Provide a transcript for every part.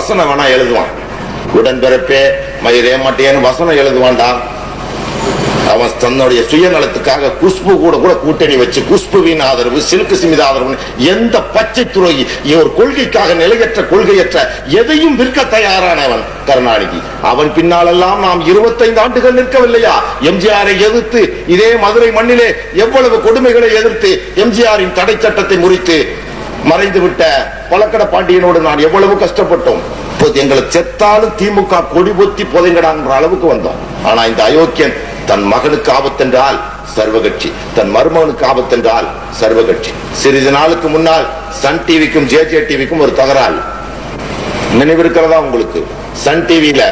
வசனம் வேணா எழுதுவான். உடன்பிறப்பே மயிரே மாட்டேன்னு வசனம் எழுதுவான்டா. அவன் தன்னுடைய சுயநலத்துக்காக குஷ்பு கூட கூட கூட்டணி வச்சு குஷ்புவின் ஆதரவு சில்கு சிமித ஆதரவு எந்த பச்சை துரோகி ஒரு கொள்கைக்காக நிலையற்ற கொள்கையற்ற எதையும் விற்க தயாரானவன் கருணாநிதி. அவன் பின்னாலெல்லாம் நாம் இருபத்தைந்து ஆண்டுகள் நிற்கவில்லையா? எம்ஜிஆரை எதிர்த்து இதே மதுரை மண்ணிலே எவ்வளவு கொடுமைகளை எதிர்த்து எம்ஜிஆரின் தடை சட்டத்தை முறித்து மறைந்து விட்ட பழக்கட பாண்டியனோடு நான் எவ்வளவு கஷ்டப்பட்டோம். இப்போது எங்களை செத்தாலும் திமுக கொடி பொத்தி புதைங்கடான்ற அளவுக்கு வந்தோம். ஆனா இந்த அயோக்கியன் தன் மகனுக்கு ஆபத்தென்றால் சர்வகட்சி தன் மருமகனுக்கு ஆபத்தென்றால் சர்வகட்சி. சிறிது நாளுக்கு முன்னால் சன் டிவிக்கும் ஜே ஜே டிவிக்கும் ஒரு தகராறு. நினைவிருக்கிறதா உங்களுக்கு? சன் டிவியில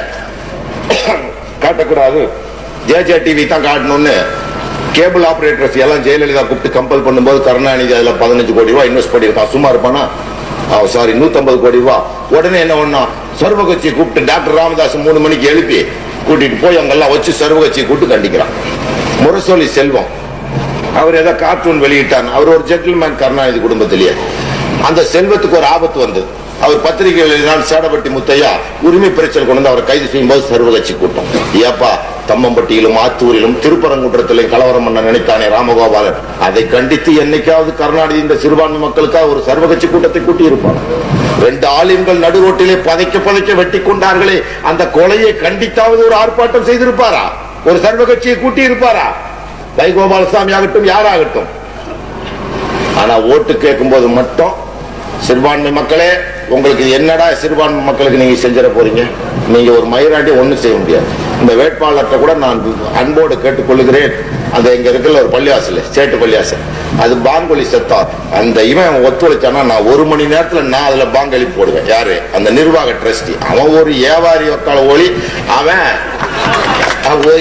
காட்டக்கூடாது. ஜே ஜே டிவி தான் காட்டணும்னு கேபிள் ஆபரேட்டர்ஸ் எல்லாம் ஜெயலலிதா கூப்பிட்டு கம்பல் பண்ணும்போது கருணாநிதி அதுல பதினஞ்சு கோடி ரூபாய் இன்வெஸ்ட் பண்ணியிருக்கான் சும்மா இருப்பானா? சாரி நூத்தம்பது கோடி ரூபாய் உடனே என்ன ஒன்னா சர்வகட்சியை கூப்பிட்டு டாக்டர் ராமதாஸ் மூணு மணிக்கு எழுப்பி கூட்டிட்டு போய் அங்கெல்லாம் வச்சு சர்வகட்சியை கூப்பிட்டு கண்டிக்கிறான். முரசொலி செல்வம். அவர் ஏதோ கார்ட்டூன் வெளியிட்டார் அவர் ஒரு ஜென்டில்மேன் கருணாநிதி குடும்பத்திலேயே. அந்த செல்வத்துக்கு ஒரு ஆபத்து வந்தது. அவர் பத்திரிகை சேடப்பட்டி முத்தையா உரிமை பிரச்சனை கொண்டு வந்து அவரை கைது செய்யும்போது சர்வகட்சி கூட்டம். ஏப்பா தம்மம்பட்டியிலும் ஆத்தூரிலும் திருப்பரங்குன்றத்திலும் கலவரம் பண்ண நினைத்தானே ராமகோபாலன். அதை கண்டித்து என்னைக்காவது கருணாநிதி இந்த சிறுபான்மை மக்களுக்காக ஒரு சர்வகட்சி கூட்டத்தை கூட்டியிருப்பான். ரெண்டு ஆலயங்கள் நடு ரோட்டிலே பதைக்க பதைக்க வெட்டி கொண்டார்களே அந்த கொலையை கண்டித்தாவது ஒரு ஆர்ப்பாட்டம் செய்திருப்பாரா? ஒரு சர்வகட்சியை கூட்டி இருப்பாரா வைகோபாலசாமி ஆகட்டும் யாராகட்டும் ஆனா ஓட்டு கேட்கும் போது மட்டும் சிறுபான்மை மக்களே உங்களுக்கு என்னடா சிறுபான்மை மக்களுக்கு நீங்க செஞ்சிட போறீங்க? நீங்க ஒரு மயிராண்டி ஒன்றும் செய்ய முடியாது. இந்த வேட்பாளர்கிட்ட கூட நான் அன்போடு கேட்டுக்கொள்கிறேன். அந்த இங்க இருக்கிற ஒரு பள்ளிவாசல் சேட்டு பள்ளிவாசல். அது பாங்கொலி செத்தா அந்த இவன் ஒத்துழைச்சானா நான் ஒரு மணி நேரத்துல நான் அதுல பாங்கொலி போடுவேன். யாரு? அந்த நிர்வாக ட்ரஸ்டி. அவன் ஒரு வியாபாரி வக்கால ஒளி. அவன்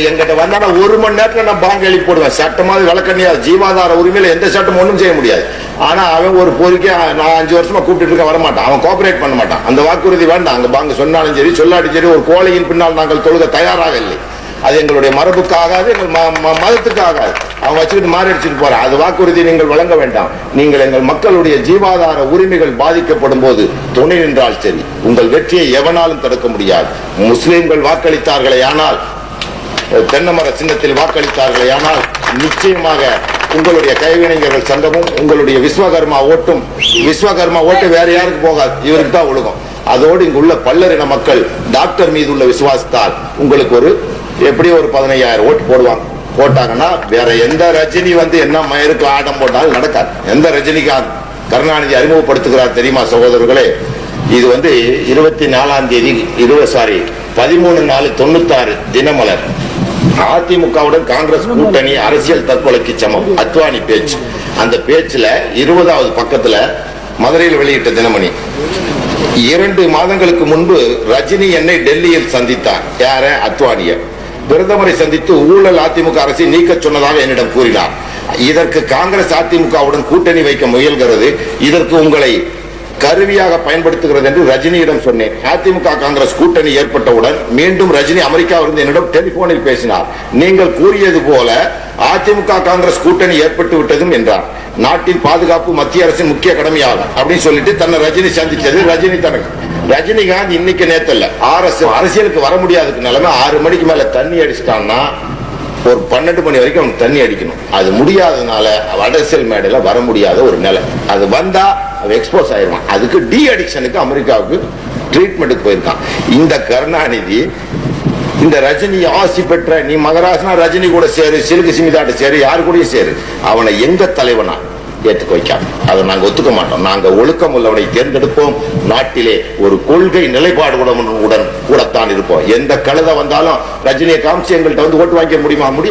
எங்கிட்ட வந்தானா ஒரு மணி நேரத்துல நான் பாங்க போடுவேன். சட்டமாவது விளக்கணியாது ஜீவாதார உரிமையில எந்த சட்டம் ஒன்றும் செய்ய முடியாது. ஆனால் அவன் ஒரு கோரிக்கை நான் அஞ்சு வருஷமா கூப்பிட்டு இருக்க வரமாட்டான். அவன் கோஆபரேட் பண்ண மாட்டான். அந்த வாக்குறுதி வேண்டாம். அங்கே பாங்க சொன்னாலும் சரி சொல்லாட்டி சரி ஒரு கோழையின் பின்னால் நாங்கள் தொழுக தயாராக இல்லை. அது எங்களுடைய மரபுக்கு ஆகாது எங்கள் ம- ம- மதத்துக்கு ஆகாது அவன் வச்சுக்கிட்டு மாறி அடிச்சுட்டு போறான். அது வாக்குறுதி நீங்கள் வழங்க வேண்டாம். நீங்கள் எங்கள் மக்களுடைய ஜீவாதார உரிமைகள் பாதிக்கப்படும் போது துணை நின்றால் சரி. உங்கள் வெற்றியை எவனாலும் தடுக்க முடியாது. முஸ்லீம்கள் வாக்களித்தார்களே ஆனால் தென்னமர சின்னத்தில் வாக்களித்தார்களே ஆனால் நிச்சயமாக உங்களுடைய கைவினைஞர்கள் சங்கமும் உங்களுடைய விஸ்வகர்மா ஓட்டும். விஸ்வகர்மா ஓட்டு வேற யாருக்கு போகாது. இவருக்கு தான் ஒழுகும் அதோடு இங்குள்ள பல்லரின மக்கள் டாக்டர் மீது உள்ள விசுவாசத்தால் உங்களுக்கு ஒரு எப்படி ஒரு பதினையாயிரம் ஓட்டு போடுவாங்க. போட்டாங்கன்னா வேற எந்த ரஜினி வந்து என்ன மயிருக்கு ஆட்டம் போட்டாலும் நடக்காது. எந்த ரஜினிகாந்த் கருணாநிதி அறிமுகப்படுத்துகிறார் தெரியுமா சகோதரர்களே? இது வந்து இருபத்தி நாலாம் தேதி இருபது சாரி பதிமூணு நாலு தொண்ணூத்தாறு தினமலர். அதிமுகவுடன் காங்கிரஸ் கூட்டணி அரசியல் தற்கொலைக்கு சமம். அத்வானி பேச்சு. அந்த பேச்சுல இருபதாவது பக்கத்துல மதுரையில் வெளியிட்ட தினமணி இரண்டு மாதங்களுக்கு முன்பு ரஜினி என்னை டெல்லியில் சந்தித்தார். யார? அத்வானிய. பிரதமரை சந்தித்து ஊழல் அதிமுக அரசை நீக்க சொன்னதாக என்னிடம் கூறினார். இதற்கு காங்கிரஸ் அதிமுகவுடன் கூட்டணி வைக்க முயல்கிறது. இதற்கு உங்களை கருவியாக பயன்படுத்துகிறது என்று ரஜினியிடம் சொன்னேன். அதிமுக காங்கிரஸ் கூட்டணி ஏற்பட்டவுடன் மீண்டும் ரஜினி அமெரிக்காவிலிருந்து என்னிடம் டெலிபோனில் பேசினார். நீங்கள் கூறியது போல அதிமுக காங்கிரஸ் கூட்டணி ஏற்பட்டு விட்டதும் என்றார். நாட்டின் பாதுகாப்பு மத்திய அரசின் முக்கிய கடமையாகும் அப்படின்னு சொல்லிட்டு தன்னை ரஜினி சந்திச்சது ரஜினி தனக்கு. ரஜினிகாந்த் இன்னைக்கு நேத்தல்ல. ஆர்எஸ் அரசியலுக்கு வர முடியாதுக்கு நிலைமை ஆறு மணிக்கு மேல தண்ணி அடிச்சிட்டான்னா ஒரு பன்னெண்டு மணி வரைக்கும் அவனுக்கு தண்ணி அடிக்கணும். அது முடியாததுனால அரசியல் மேடையில வர முடியாத ஒரு நிலை. அது வந்தா அவன் எக்ஸ்போஸ் ஆயிருவான் அதுக்கு டி அடிக்ஷனுக்கு அமெரிக்காவுக்கு ட்ரீட்மெண்ட்டுக்கு போயிருக்கான். இந்த கருணாநிதி இந்த ரஜினி ஆசி பெற்ற நீ மகராசனா ரஜினி கூட சேரு சிலுக்கு சிமிதாட்ட சேரு யாரு கூடயும் சேரு. அவனை எங்க தலைவனா ஏத்துக்க வைக்காம. அதை நாங்க ஒத்துக்க மாட்டோம். நாங்க ஒழுக்கம் உள்ளவனை தேர்ந்தெடுப்போம். நாட்டிலே ஒரு கொள்கை நிலைப்பாடு உடன் கூடத்தான் இருப்போம். எந்த கழுத வந்தாலும் ரஜினியை காமிச்சு எங்கள்கிட்ட வந்து ஓட்டு வாங்கிக்க முடியுமா? முடியும்